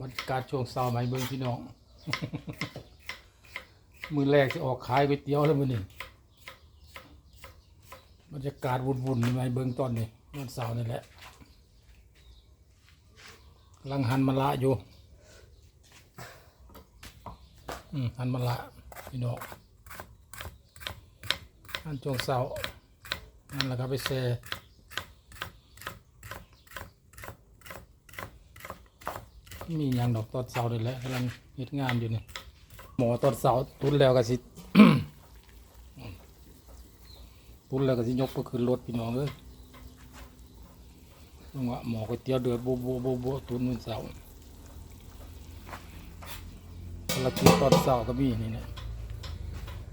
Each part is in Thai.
บรรยากาศช่วงเช้าไหมเบิ่งพี่น้อง มือแรกที่ออกขายก๋วยเตี๋ยวแล้วมื้อนี้บรรยากาศวุ่นๆนี่มาให้เบิ่งตอนนี้วันเสาร์นี่แหละกำลังหันมะละอยู่อืมหันมะละพี่น้องหันช่วงเสานั่นแหละครับไปแซ่ มีอย่างดอกตอนเสาร์นี่แหละกำลังเฮ็ดงานอยู่นี่หมอตอนเสาร์ตุนแล้วก็สิตุนแล้วก็สิยกก็คือรถพี่น้องเอ้ยจังหวะหมอก๋วยเตี๋ยวเดือดโบโบโบโบตุนวันเสาร์ภารกิจตอนเสาก็มีนี่นะ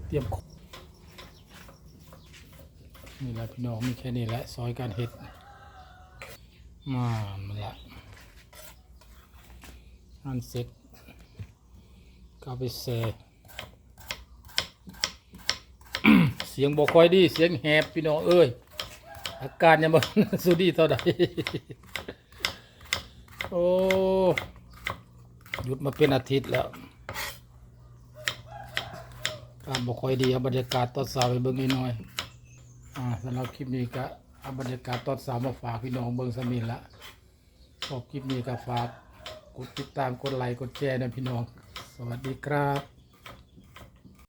เตรียมของนี่แหละพี่น้องมีแค่นี้แหละซอยการเฮ็ดมามันละ อันเสร็จก็ไปแซ่เสียงบอกคอยดี เสียงแหบพี่น้องเอ้ย อาการยังบ่สู้ดีเท่าใดโอ้หยุดมาเป็นอาทิตย์แล้วการบอกคอยดีเอาบรรยากาศตอนเช้าไปเบิ่งนิดหน่อยอ่าสำหรับคลิปนี้ก็เอาบรรยากาศตอนเช้ามาฝากพี่น้องเบิ่งสมินละชอบคลิปนี้ก็ฝาก กดติดตามกดไลค์กดแชร์นะพี่น้อง สวัสดีครับ